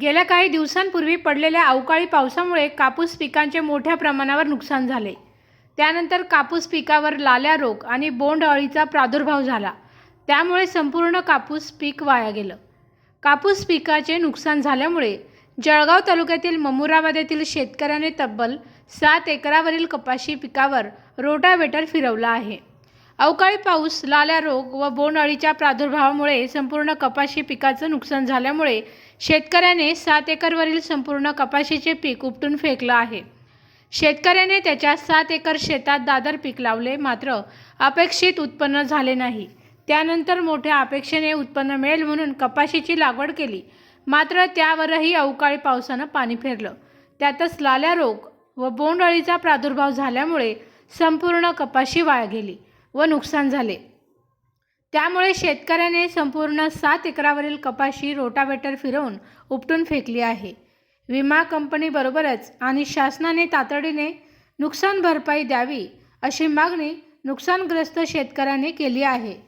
गेल्या काही दिवसांपूर्वी पडलेल्या अवकाळी पावसामुळे कापूस पिकांचे मोठ्या प्रमाणावर नुकसान झाले. त्यानंतर कापूस पिकावर लाल्या रोग आणि बोंड अळीचा प्रादुर्भाव झाला. त्यामुळे संपूर्ण कापूस पीक वाया गेलं. कापूस पिकाचे नुकसान झाल्यामुळे जळगाव तालुक्यातील ममुराबाद येथील शेतकऱ्याने तब्बल सात एकरावरील कपाशी पिकावर रोटावेटर फिरवला आहे. अवकाळी पाऊस लाल्या रोग व बोंडअळीच्या प्रादुर्भावामुळे संपूर्ण कपाशी पिकाचं नुकसान झाल्यामुळे शेतकऱ्याने सात एकरवरील संपूर्ण कपाशीचे पीक उपटून फेकलं आहे. शेतकऱ्याने त्याच्या सात एकर शेतात दादर पीक लावले मात्र अपेक्षित उत्पन्न झाले नाही. त्यानंतर मोठ्या अपेक्षेने उत्पन्न मिळेल म्हणून कपाशीची लागवड केली. मात्र त्यावरही अवकाळी पावसानं पाणी फेरलं. त्यातच लाल्या रोग व बोंडअळीचा प्रादुर्भाव झाल्यामुळे संपूर्ण कपाशी वाया गेली. व नुकसान झाले. त्यामुळे शेतकऱ्याने संपूर्ण सात एकरावरील कपाशी रोटावेटर फिरवून उपटून फेकली आहे. विमा कंपनीबरोबरच आणि शासनाने तातडीने नुकसान भरपाई द्यावी अशी मागणी नुकसानग्रस्त शेतकऱ्याने केली आहे.